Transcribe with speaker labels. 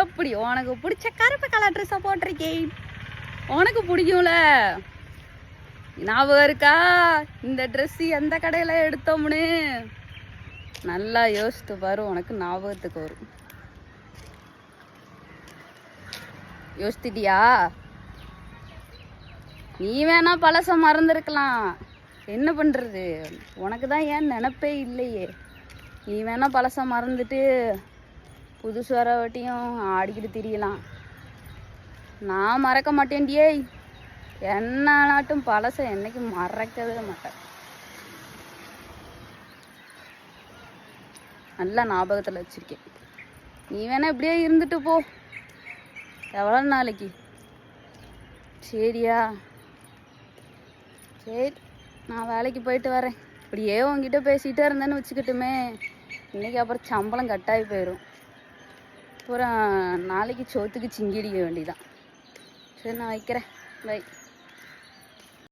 Speaker 1: எப்படி உனக்கு பிடிச்ச கருப்பு கலர் ட்ரெஸ்ஸை போட்டிருக்கேன்? உனக்கு பிடிக்கும்ல? ஞாபகம் இருக்கா? இந்த ட்ரெஸ் எந்த கடையில் எடுத்தோம்னு? நல்லா யோசித்து பாரு உனக்கு ஞாபகத்துக்கு வரும். யோசித்திட்டியா? நீ வேணா பழச மறந்துருக்கலாம். என்ன பண்ணுறது உனக்கு தான் ஏன் நினப்பே இல்லையே. நீ வேணா பழச மறந்துட்டு புதுசு வர வாட்டியும் ஆடிக்கிட்டு திரியலாம். நான் மறக்க மாட்டேன்டியே என்ன நாட்டும் பழச என்னைக்கு மறக்கவே மாட்டேன். நல்லா ஞாபகத்தில் வச்சிருக்கேன். நீ வேணா இப்படியே இருந்துட்டு போ. எவ்வளோ நாளைக்கு? சரியா? சரி நான் வேலைக்கு போயிட்டு வரேன். இப்படியே உங்ககிட்ட பேசிகிட்டே இருந்தேன்னு வச்சுக்கிட்டுமே. இன்னைக்கு அப்புறம் சம்பளம் கட்டாகி போயிடும் அப்புறம் நாளைக்கு சோத்துக்கு சிங்கிடிக்க வேண்டிதான் சரி நான் வைக்கிறேன். பை